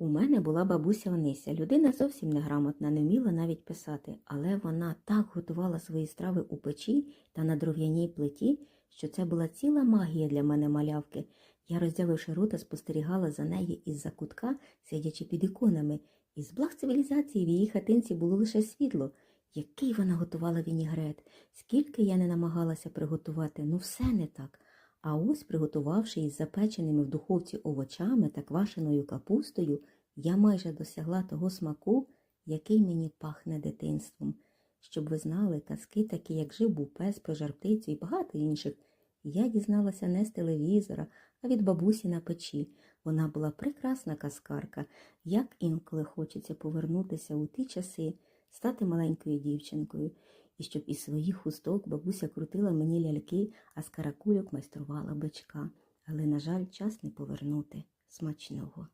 У мене була бабуся Онися. Людина зовсім неграмотна, не вміла навіть писати, але вона так готувала свої страви у печі та на дров'яній плиті, що це була ціла магія для мене малявки. Я, роздявивши рота, спостерігала за нею із-за кутка, сидячи під іконами. Із благ цивілізації в її хатинці було лише світло. Який вона готувала вінігрет, скільки я не намагалася приготувати, ну все не так. А ось, приготувавши із запеченими в духовці овочами та квашеною капустою, я майже досягла того смаку, який мені пахне дитинством. Щоб ви знали, казки, такі, як жив був пес про жарптицю і багато інших, я дізналася не з телевізора, а від бабусі на печі. Вона була прекрасна казкарка, як інколи хочеться повернутися у ті часи, стати маленькою дівчинкою, і щоб із своїх хусток бабуся крутила мені ляльки, а з каракульок майструвала бичка. Але, на жаль, час не повернути. Смачного.